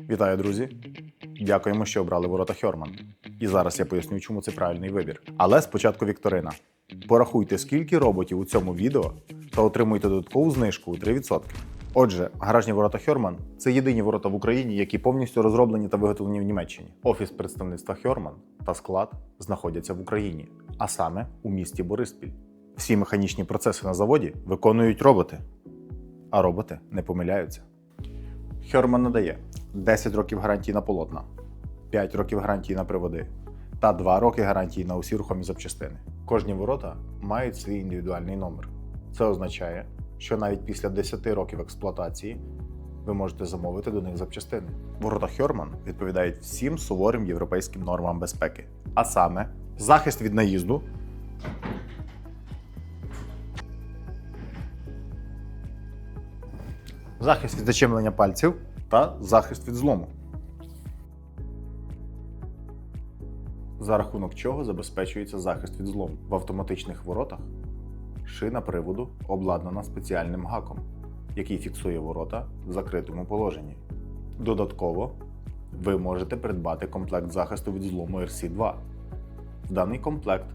Вітаю, друзі! Дякуємо, що обрали ворота Хьорман. І зараз я поясню, чому це правильний вибір. Але спочатку Вікторина. Порахуйте, скільки роботів у цьому відео та отримуйте додаткову знижку у 3%. Отже, гаражні ворота Хьорман це єдині ворота в Україні, які повністю розроблені та виготовлені в Німеччині. Офіс представництва Хьорман та склад знаходяться в Україні, а саме у місті Бориспіль. Всі механічні процеси на заводі виконують роботи, а роботи не помиляються. Хьорман надає 10 років гарантії на полотна, 5 років гарантії на приводи та 2 роки гарантії на усі рухомі запчастини. Кожні ворота мають свій індивідуальний номер. Це означає, що навіть після 10 років експлуатації ви можете замовити до них запчастини. Ворота Хьорман відповідають всім суворим європейським нормам безпеки, а саме захист від наїзду. Захист від зачемлення пальців та захист від злому. За рахунок чого забезпечується захист від злому. В автоматичних воротах шина приводу обладнана спеціальним гаком, який фіксує ворота в закритому положенні. Додатково, ви можете придбати комплект захисту від злому RC2. В даний комплект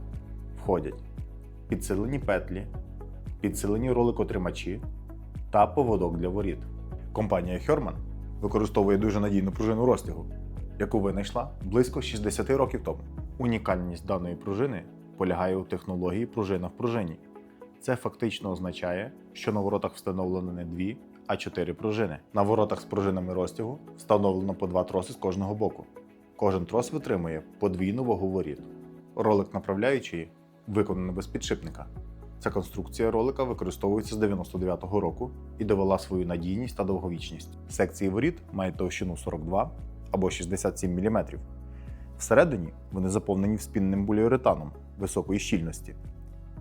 входять підсилені петлі, підсилені роликотримачі та поводок для воріт. Компанія Hörmann використовує дуже надійну пружину розтягу, яку винайшла близько 60 років тому. Унікальність даної пружини полягає у технології пружина в пружині. Це фактично означає, що на воротах встановлено не дві, а чотири пружини. На воротах з пружинами розтягу встановлено по два троси з кожного боку. Кожен трос витримує подвійну вагу воріт. Ролик направляючий виконаний без підшипника. Ця конструкція ролика використовується з 99-го року і довела свою надійність та довговічність. Секції воріт мають товщину 42 або 67 мм. Всередині вони заповнені вспінним поліуретаном високої щільності.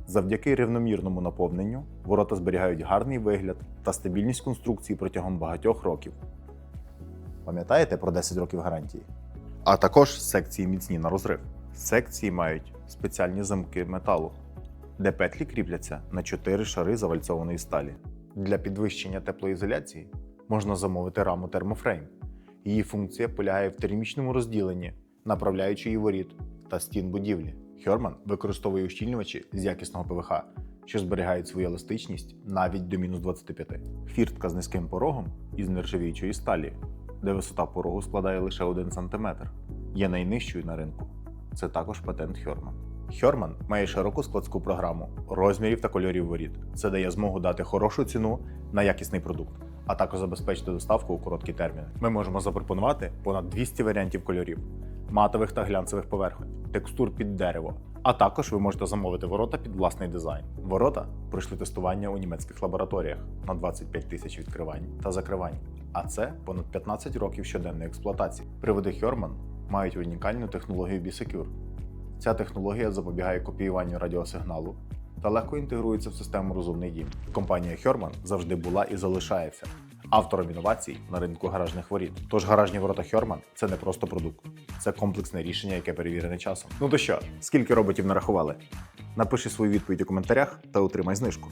Завдяки рівномірному наповненню ворота зберігають гарний вигляд та стабільність конструкції протягом багатьох років. Пам'ятаєте про 10 років гарантії? А також секції міцні на розрив. Секції мають спеціальні замки металу, де петлі кріпляться на 4 шари завальцованої сталі. Для підвищення теплоізоляції можна замовити раму термофрейм. Її функція полягає в термічному розділенні направляючої воріт та стін будівлі. Хьорман використовує ущільнювачі з якісного ПВХ, що зберігають свою еластичність навіть до мінус 25. Фіртка з низьким порогом із нержавіючої сталі, де висота порогу складає лише 1 см, є найнижчою на ринку. Це також патент Хьорман. Хьорман має широку складську програму розмірів та кольорів воріт. Це дає змогу дати хорошу ціну на якісний продукт, а також забезпечити доставку у короткі терміни. Ми можемо запропонувати понад 200 варіантів кольорів, матових та глянцевих поверхонь, текстур під дерево. А також ви можете замовити ворота під власний дизайн. Ворота пройшли тестування у німецьких лабораторіях на 25 тисяч відкривань та закривань. А це понад 15 років щоденної експлуатації. Приводи Хьорман мають унікальну технологію B-Secure. Ця технологія запобігає копіюванню радіосигналу та легко інтегрується в систему Розумний дім. Компанія Хьорман завжди була і залишається автором інновацій на ринку гаражних воріт. Тож гаражні ворота Хьорман це не просто продукт, це комплексне рішення, яке перевірене часом. Ну то що, скільки роботів нарахували? Напиши свою відповідь у коментарях та отримай знижку.